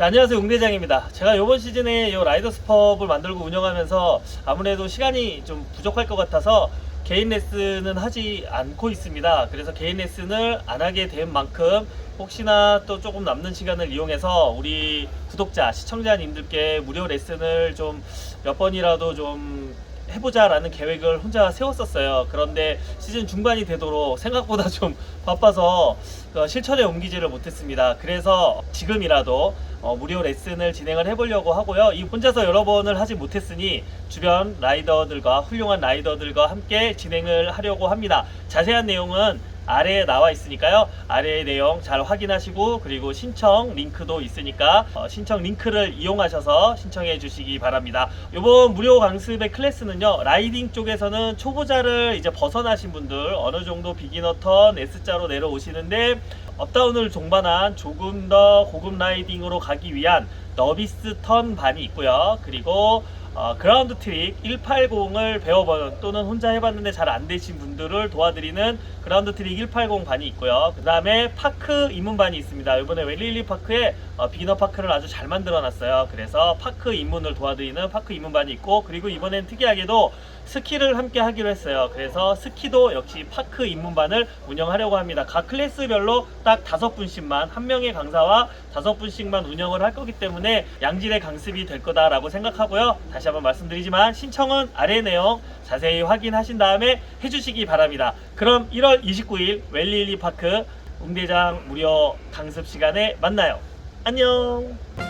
자, 안녕하세요. 웅대장입니다. 제가 이번 시즌에 이 라이더 스 펍을 만들고 운영하면서 아무래도 시간이 좀 부족할 것 같아서 개인 레슨은 하지 않고 있습니다. 그래서 개인 레슨을 안 하게 된 만큼 혹시나 또 조금 남는 시간을 이용해서 우리 구독자, 시청자님들께 무료 레슨을 좀 몇 번이라도 좀 해보자 라는 계획을 혼자 세웠었어요. 그런데 시즌 중반이 되도록 생각보다 좀 바빠서 어, 실천에 옮기지를 못했습니다. 그래서 지금이라도 어, 무료 레슨을 진행을 해보려고 하고요. 이 혼자서 여러 번을 하지 못했으니 주변 라이더들과 훌륭한 라이더들과 함께 진행을 하려고 합니다. 자세한 내용은 아래에 나와 있으니까요. 아래의 내용 잘 확인하시고 그리고 신청 링크도 있으니까 어, 신청 링크를 이용하셔서 신청해 주시기 바랍니다. 이번 무료 강습의 클래스는요. 라이딩 쪽에서는 초보자를 이제 벗어나신 분들 어느 정도 비기너 턴 S자로 내려오시는데 업다운을 종반한 조금 더 고급 라이딩으로 가기 위한 너비스 턴 반이 있고요. 그리고 어, 그라운드 트릭 180을 배워본 또는 혼자 해봤는데 잘 안 되신 분들을 도와드리는 그라운드 트릭 180 반이 있고요. 그 다음에 파크 입문반이 있습니다. 이번에 웰릴리 파크에 어, 비기너 파크를 아주 잘 만들어놨어요. 그래서 파크 입문을 도와드리는 파크 입문반이 있고 그리고 이번엔 특이하게도 스키를 함께 하기로 했어요. 그래서 스키도 역시 파크 입문반을 운영하려고 합니다. 각 클래스별로 딱 다섯 분씩만 한 명의 강사와 다섯 분씩만 운영을 할 거기 때문에 양질의 강습이 될 거다라고 생각하고요. 다시 한번 말씀드리지만 신청은 아래 내용 자세히 확인하신 다음에 해주시기 바랍니다. 그럼 1월 29일 웰릴리 파크 웅대장 무료 강습 시간에 만나요. 안녕.